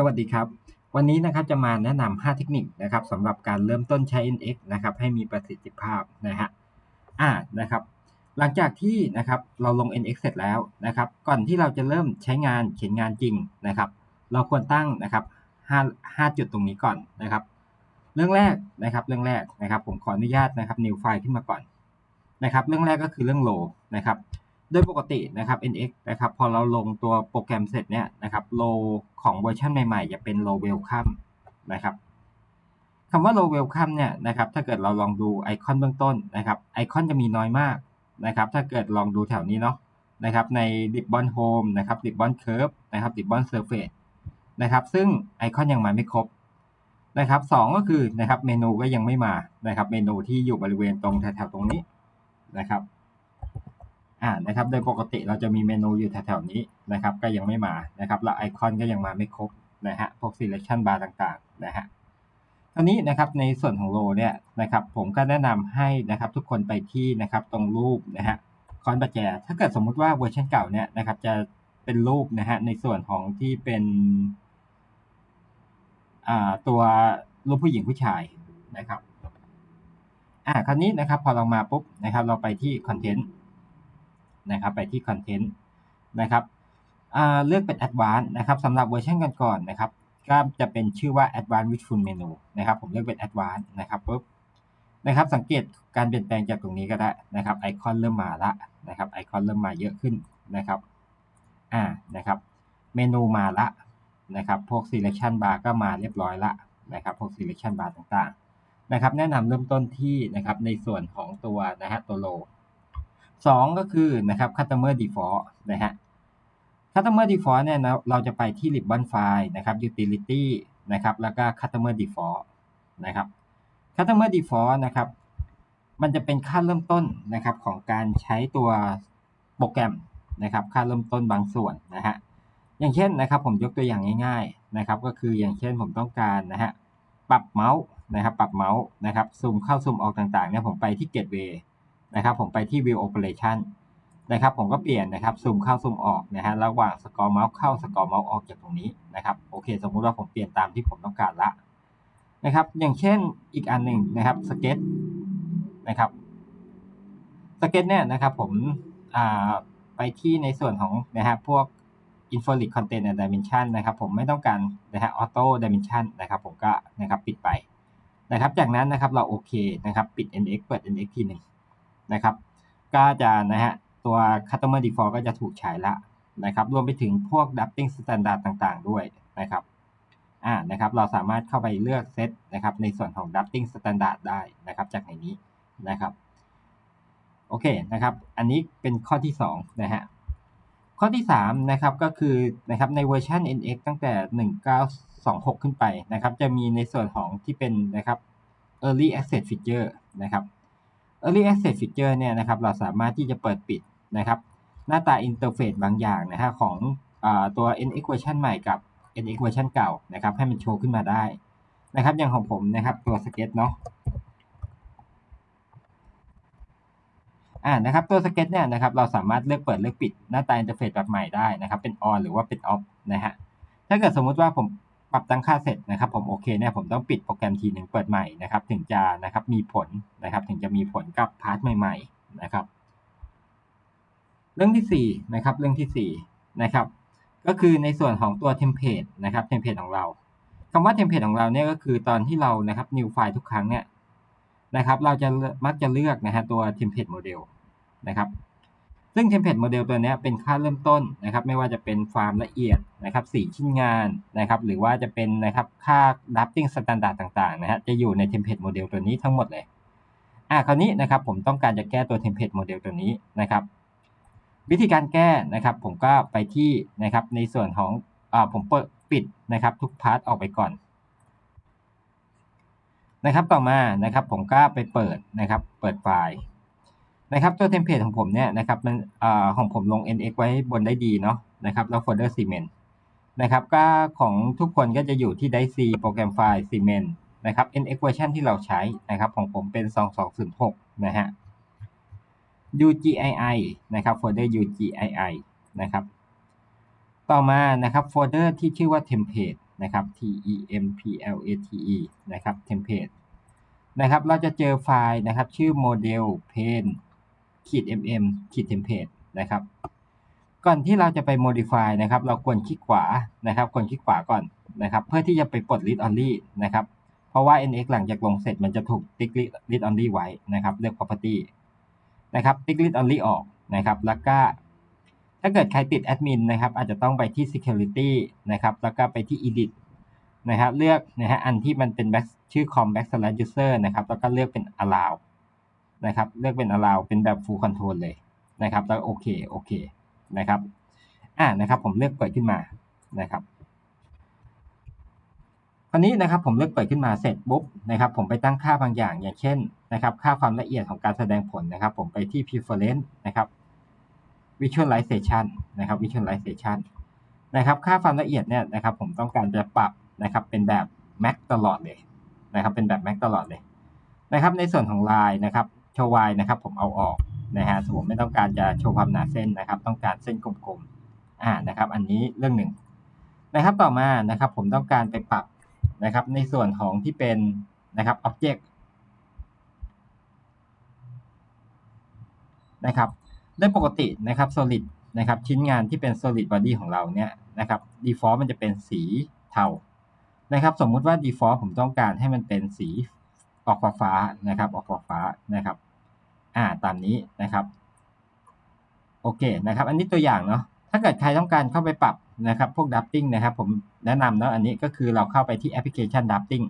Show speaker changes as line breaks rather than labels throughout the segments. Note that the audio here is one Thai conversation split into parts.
สวัสดีครับ วันนี้นะครับจะมาแนะนำ5เทคนิคนะครับสำหรับการเริ่มต้นใช้ NX นะครับให้มีประสิทธิภาพนะฮะอ่านะครับ หลังจากที่นะครับเราลง NX เสร็จแล้วนะครับ ก่อนที่เราจะเริ่มใช้งานเขียนงานจริงนะครับ เราควรตั้งนะครับ5 5จุดตรงนี้ก่อนนะครับ เรื่องแรกนะครับ เรื่องแรกนะครับ ผมขออนุญาตนะครับ new file ขึ้นมาก่อนนะครับ เรื่องแรกก็คือเรื่อง low นะครับ โดยปกตินะครับ NX นะครับพอเราลงตัวโปรแกรมเสร็จเนี่ยนะครับ low ของเวอร์ชันใหม่ๆ จะเป็น low welcome นะครับคำว่า low welcome เนี่ยนะครับถ้าเกิดเราลองดูไอคอนเบื้องต้นนะครับไอคอนจะมีน้อยมากนะครับถ้าเกิดลองดูแถวนี้เนาะนะครับใน ribbon home นะครับ ribbon curve นะครับ ribbon surface นะครับซึ่งไอคอนยังมาไม่ครบนะครับสองก็คือนะครับเมนูก็ยังไม่มานะครับเมนูที่อยู่บริเวณตรงแถวๆตรงนี้นะครับ อ่านะครับโดยปกติเราจะมีเมนูอยู่แถวๆนี้นะครับก็ยังไม่มานะครับแล้วไอคอนก็ยังมาไม่ครบนะฮะพวก selection bar ต่างๆนะฮะคราวนี้นะครับในส่วนของโลเนี่ยนะครับผมก็แนะนำให้นะครับทุกคนไปที่นะครับตรงรูปนะฮะคอนประแจ ถ้าเกิดสมมุติว่าเวอร์ชันเก่าเนี่ยนะครับจะเป็นรูปนะฮะในส่วนของที่เป็นอ่าตัวรูปผู้หญิงผู้ชายนะครับอ่าคราวนี้นะครับพอเรามาปุ๊บนะครับเราไปที่คอนเทนต์ นะครับไปที่คอนเทนต์นะครับเลือกเป็น Advanced นะครับสำหรับเวอร์ชันก่อนๆนะครับก็จะเป็นชื่อว่า Advanced Wishful Menu นะครับผมเลือกเป็น Advanced นะครับปุ๊บนะครับสังเกตการเปลี่ยนแปลงจากตรงนี้ก็ได้นะครับไอคอนเริ่มมาละนะครับไอคอนเริ่มมาเยอะขึ้นนะครับอ่านะครับเมนูมาละนะครับพวก selection bar ก็มาเรียบร้อยละนะครับพวก selection bar ต่างๆนะครับแนะนำเริ่มต้นที่นะครับในส่วนของตัวนะฮะตัวโล สองก็คือนะครับ customer default นะฮะ customer default เนี่ยเราจะไปที่ ribbon file นะครับ utility นะครับ แล้วก็ customer default นะครับ customer default นะครับ มันจะเป็นค่าเริ่มต้นนะครับของการใช้ตัวโปรแกรมนะครับ ค่าเริ่มต้นบางส่วนนะฮะ อย่างเช่นนะครับ ผมยกตัวอย่างง่าย ๆ นะครับ ก็คืออย่างเช่นผมต้องการนะฮะ ปรับเมาส์นะครับ ปรับเมาส์นะครับ ซูมเข้าซูมออกต่างๆเนี่ยผมไปที่ gateway นะครับผมไปที่ view operation นะครับผมก็เปลี่ยนนะครับซูมเข้าซูมออกนะฮะระหว่างสกอร์เมาส์เข้าสกอร์เมาส์ออกจากตรงนี้นะครับโอเค สมมุติว่าผมเปลี่ยนตามที่ผมต้องการละนะครับ อย่างเช่นอีกอันหนึ่งนะครับสเก็ตนะครับสเก็ตเนี่ยนะครับผมไปที่ในส่วนของนะฮะพวก infolic content and dimension นะครับผมไม่ต้องการนะฮะ auto dimension นะครับผมก็นะครับปิดไปนะครับจากนั้นนะครับเราโอเคนะครับปิด nx เปิด nx ทีหนึ่ง นะครับ ก็จะนะฮะตัว customer default ก็จะถูกใช้ละนะครับ รวมไปถึงพวก drafting standard ต่างๆ ด้วยนะครับอ่านะครับ เราสามารถเข้าไปเลือกเซตนะครับ ในส่วนของ drafting standard ได้นะครับ จากในนี้นะครับ โอเคนะครับ อันนี้เป็นข้อที่สองนะฮะข้อที่3นะครับก็คือนะครับในเวอร์ชัน NX ตั้งแต่ 1926 ขึ้นไปนะครับ จะมีในส่วนของที่เป็นนะครับ Early Access Feature นะครับ Early Access Feature เนี่ยนะครับเราสามารถที่จะเปิดปิดนะครับหน้าตาอินเทอร์เฟซบางอย่างนะฮะของอตัว NX เวอร์ชันใหม่กับ NX เวอร์ชันเก่านะครับให้มันโชว์ขึ้นมาได้นะครับอย่างของผมนะครับตัวสเก็ตเนาะอ่านะครับตัวสเก็ตเนี่ยนะครับเราสามารถเลือกเปิดเลือกปิดหน้าตาอินเทอร์เฟซแบบใหม่ได้นะครับเป็น on หรือว่าเป็น off นะฮะถ้าเกิดสมมุติว่าผม ปรับตั้งค่าเสร็จนะครับ ผมโอเคเนี่ยผมต้องปิดโปรแกรมทีหนึ่งเปิดใหม่นะครับ ถึงจะนะครับมีผลนะครับ ถึงจะมีผลกับพาร์ทใหม่ ๆ นะครับ เรื่องที่สี่นะครับ เรื่องที่สี่นะครับ ก็คือในส่วนของตัวเทมเพลตนะครับเทมเพลตของเราคำว่าเทมเพลตของเราเนี่ยก็คือตอนที่เรานะครับ new file ทุกครั้งเนี่ยนะครับ เราจะมักจะเลือกนะฮะตัวเทมเพลตโมเดลนะครับ ซึ่งเทมเพลตโมเดลตัวนี้เป็นค่าเริ่มต้นนะครับ ไม่ว่าจะเป็นความละเอียดนะครับสีชิ้นงานนะครับ หรือว่าจะเป็นนะครับค่า drafting standard ต่างๆนะฮะจะอยู่ในเทมเพลตโมเดลตัวนี้ทั้งหมดเลยอ่าคราวนี้นะครับผมต้องการจะแก้ตัวเทมเพลตโมเดลตัวนี้นะครับ วิธีการแก้นะครับ ผมก็ไปที่นะครับในส่วนของอ่าผมเปิดปิดนะครับ ทุกพาร์ทออกไปก่อนนะครับต่อมานะครับผมก็ไปเปิดนะครับ เปิดไฟล์ นะครับตัวเทมเพลตของผมเนี่ยนะครับมันอของผมลง nx ไว้บนได้ดีเนาะนะครับแล้วโฟลเดอร์ซีเมนต์นะครับก็ของทุกคนก็จะอยู่ที่ไดซีโปรแกรมไฟล์ซีเมนต์นะครับ nx เวอร์ชันที่เราใช้นะครับของผมเป็น 2206 นะฮะ UGII นะครับโฟลเดอร์ UGII นะครับ ต่อมานะครับโฟลเดอร์ที่ชื่อว่า template นะครับ T E M P L A T E นะครับ template นะครับ เราจะเจอไฟล์นะครับ ชื่อ model pane ขีด mm ขีด template นะครับ ก่อนที่เราจะไป modify นะครับ เราควรคลิกขวานะครับควรคลิกขวาก่อนนะครับ เพื่อที่จะไปปลด read only นะครับ เพราะว่า nx หลังจากลงเสร็จมันจะถูกติ๊ก read only ไว้นะครับ เลือก property นะครับ ติ๊ก read only ออกนะครับ แล้วก็ถ้าเกิดใครติดแอดมินนะครับ อาจจะต้องไปที่ security นะครับ แล้วก็ไปที่ edit นะครับ เลือกนะฮะอันที่มันเป็น back ชื่อ com backslash user นะครับ แล้วก็เลือกเป็น allow นะครับ เลือกเป็น allow เป็นแบบ full control เลยนะครับ แล้วโอเค โอเค นะครับ อ่า นะครับ ผมเลือกเปิดขึ้นมา นะครับ คราวนี้นะครับ ผมเลือกเปิดขึ้นมาเสร็จปุ๊บนะครับ ผมไปตั้งค่าบางอย่าง อย่างเช่น นะครับ ค่าความละเอียดของการแสดงผลนะครับ ผมไปที่ preference นะครับ visualization นะครับ visualization นะครับ ค่าความละเอียดเนี่ยนะครับ ผมต้องการจะปรับนะครับ เป็นแบบ max ตลอดเลยนะครับ เป็นแบบ max ตลอดเลยนะครับ ในส่วนของลายนะครับ โชว์ y นะครับ ผมเอาออกนะฮะผมไม่ต้องการจะโชว์ความหนาเส้นนะครับ ต้องการเส้นกลมๆอ่านะครับ อันนี้เรื่องหนึ่งนะครับต่อมานะครับ ผมต้องการไปปรับนะครับ ในส่วนของที่เป็นนะครับ object นะครับโดยปกตินะครับ solid นะครับ ชิ้นงานที่เป็น solid body ของเราเนี่ยนะครับ default มันจะเป็นสีเทานะครับ สมมุติว่า default ผมต้องการให้มันเป็นสีออกฟ้าฟ้านะครับ ออกฟ้าฟ้านะครับ อ่าตามนี้นะครับโอเคนะครับ อันนี้ตัวอย่างเนาะถ้าเกิดใครต้องการเข้าไปปรับนะครับพวก drafting นะครับ ผมแนะนำเนาะอันนี้ก็คือเราเข้าไปที่แอปพลิเคชัน drafting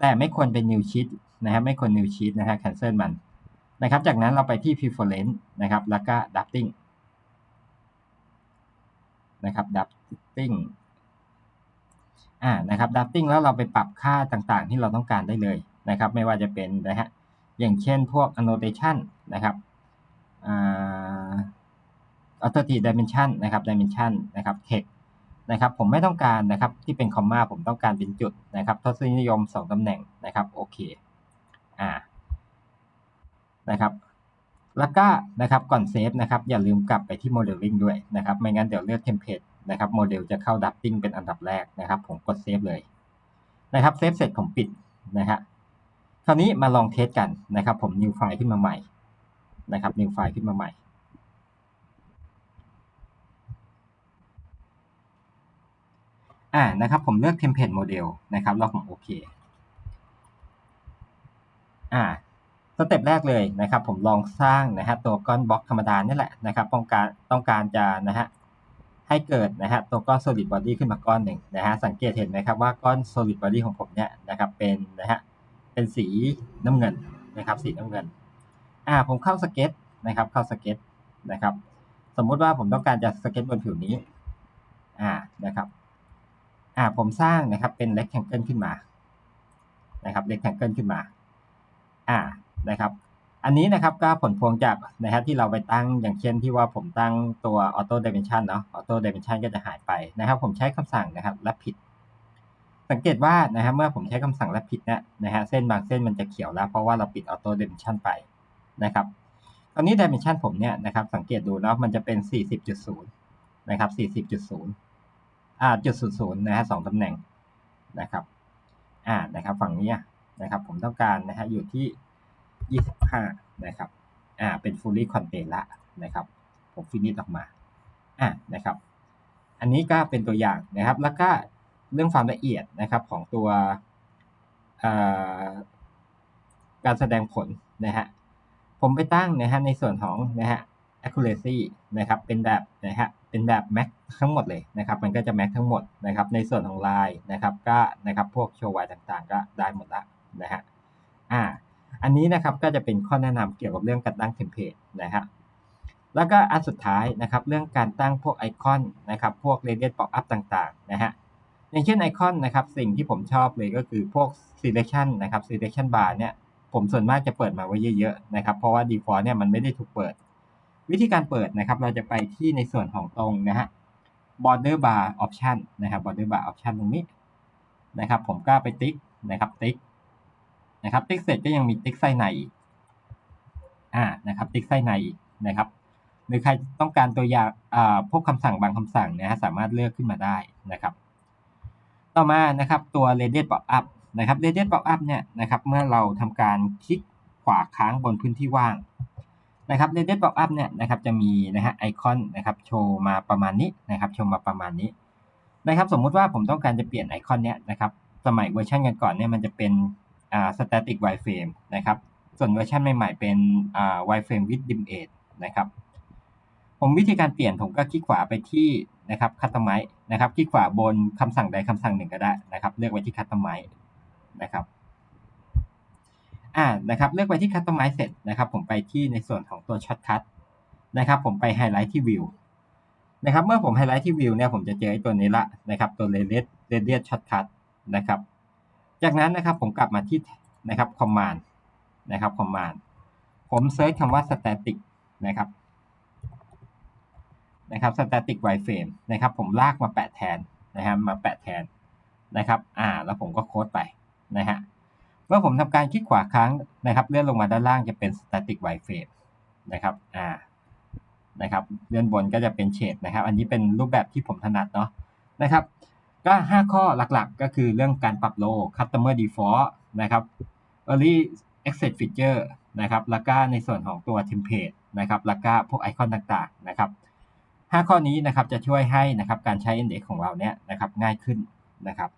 แต่ไม่ควรเป็น new sheet นะครับไม่ควร new sheet นะฮะ cancel มันนะครับ จากนั้นเราไปที่ preference นะครับ แล้วก็ drafting นะครับ drafting อ่านะครับ drafting แล้วเราไปปรับค่าต่างๆ ที่เราต้องการได้เลยนะครับ ไม่ว่าจะเป็นนะฮะอย่างเช่นพวก annotation นะครับอ่า authority dimension นะครับ dimension นะครับ text นะครับผมไม่ต้องการนะครับที่เป็นคอมมาผมต้องการเป็นจุดนะครับทศนิยม 2ตำแหน่งนะครับโอเคอ่านะครับแล้วก็นะครับก่อนเซฟนะครับอย่าลืมกลับไปที่ modeling ด้วยนะครับไม่งั้นเดี๋ยวเลือก template นะครับโมเดลจะเข้า drafting เป็นอันดับแรกนะครับ ผมกดเซฟเลยนะครับเซฟเสร็จผมปิดนะฮะคราวนี้มาลองเทสกันนะครับ ผม new file ขึ้นมาใหม่ นะครับ new file ขึ้นมาใหม่ อ่านะครับ ผมเลือก template model นะครับ แล้วผมโอเค อ่าสเต็ปแรกเลยนะครับ ผมลองสร้างนะฮะตัวก้อนบล็อกธรรมดานี่แหละนะครับต้องการต้องการจะนะฮะให้เกิดนะฮะตัวก้อน solid body ขึ้นมาก้อนหนึ่งนะฮะสังเกตเห็นไหมครับว่าก้อน solid body ของผมเนี่ยนะครับเป็นนะฮะเป็นสีน้ำเงินนะครับสีน้ำเงิน อ่าผมเข้าสเก็ตนะครับ เข้าสเก็ตนะครับ สมมุติว่าผมต้องการจะสเก็ตบนผิวนี้ อ่านะครับอ่าผมสร้างนะครับเป็น rectangle ขึ้นมานะครับ rectangle ขึ้นมา อ่านะครับ อันนี้นะครับก็ผลพวงจากนะครับที่เราไปตั้งอย่างเช่นที่ว่าผมตั้งตัว auto dimension เนาะ auto dimension ก็จะหายไปนะครับ ผมใช้คำสั่งนะครับ rapid สังเกตว่านะครับเมื่อผมใช้คำสั่ง rapid เนี่ยนะฮะเส้นบางเส้นมันจะเขียวแล้ว เพราะว่าเราปิด auto dimension ไป นะครับตอนนี้ dimension ผมเนี่ยนะครับสังเกตดูเนาะมันจะเป็น 40.0 นะครับ 40.0 อ่าจุด00นะฮะสองตำแหน่งนะครับอ่านะครับฝั่งนี้นะครับผมต้องการนะฮะอยู่ที่ 25 นะครับอ่าเป็น fully contain ละนะครับ ผมฟินิชออกมาอ่านะครับ อันนี้ก็เป็นตัวอย่างนะครับ แล้วก็เรื่องความละเอียดนะครับของตัวการแสดงผลนะฮะ ผมไปตั้งนะฮะในส่วนของนะฮะ accuracy นะครับเป็นแบบนะฮะเป็นแบบ max ทั้งหมดเลยนะครับมันก็จะ max ทั้งหมดนะครับในส่วนของลายนะครับก็นะครับพวกโชว์ไวต่างๆ ก็ได้หมดละนะฮะอ่าอันนี้นะครับก็จะเป็นข้อแนะนำเกี่ยวกับเรื่องการตั้งเทมเพลตนะฮะแล้วก็อันสุดท้ายนะครับเรื่องการตั้งพวกไอคอนนะครับพวก radius pop up ต่างๆนะฮะอย่างเช่นไอคอนนะครับสิ่งที่ผมชอบเลยก็คือพวก selection นะครับ selection bar เนี่ย ผมส่วนมากจะเปิดมาไว้เยอะๆนะครับ เพราะว่า default เนี่ยมันไม่ได้ถูกเปิด วิธีการเปิดนะครับ เราจะไปที่ในส่วนของตรงนะฮะ border bar option นะครับ border bar option ตรงนี้นะครับ ผมก็ไปติ๊กนะครับ ติ๊กนะครับ ติ๊กเสร็จก็ยังมีติ๊กไส้ในอีกอ่านะครับ ติ๊กไส้ในอีกนะครับหรือใครต้องการตัวอย่างอ่าพวกคำสั่งบางคำสั่งนะฮะสามารถเลือกขึ้นมาได้นะครับ ต่อมานะครับตัว radius pop up นะครับ radius pop up เนี่ยนะครับเมื่อเราทำการคลิกขวาค้างบนพื้นที่ว่างนะครับ radius pop up เนี่ยนะครับจะมีนะฮะไอคอนนะครับโชว์มาประมาณนี้นะครับโชว์มาประมาณนี้นะครับสมมุติว่าผมต้องการจะเปลี่ยนไอคอนเนี้ยนะครับสมัยเวอร์ชันกันก่อนเนี่ยมันจะเป็นอ่า static wireframe นะครับส่วนเวอร์ชันใหม่ๆเป็นอ่า wireframe with dim edge นะครับผมวิธีการเปลี่ยนผมก็คลิกขวาไปที่นะครับ customize นะครับคลิกขวาบนคำสั่งใดคำสั่งหนึ่งก็ได้นะครับ เลือกไว้ที่ customize นะครับอ่านะครับเลือกไว้ที่ customize เสร็จนะครับผมไปที่ในส่วนของตัว shortcut นะครับผมไปไฮไลท์ที่ view นะครับเมื่อผมไฮไลท์ที่ view เนี่ยผมจะเจอไอ้ตัวนี้ละนะครับตัว radius radius shortcut นะครับจากนั้นนะครับผมกลับมาที่นะครับ command นะครับ command ผมเซิร์ชคำว่า static นะครับนะครับ static wireframe นะครับผมลากมาแปะแทนนะครับมาแปะแทนนะครับอ่าแล้วผมก็โค้ดไป นะฮะเมื่อผมทำการคลิกขวาค้างนะครับเลื่อนลงมาด้านล่างจะเป็น static wireframe นะครับอ่านะครับเลื่อนบนก็จะเป็นเฉดนะครับ อันนี้เป็นรูปแบบที่ผมถนัดเนาะนะครับ ก็ 5 ข้อหลักๆ ก็คือเรื่องการปรับโล customer default นะครับ early access feature นะครับ แล้วก็ในส่วนของตัว template นะครับ แล้วก็พวกไอคอนต่างๆนะครับ 5 ข้อนี้นะครับจะช่วยให้นะครับการใช้ index ของเราเนี่ยนะครับง่ายขึ้นนะครับ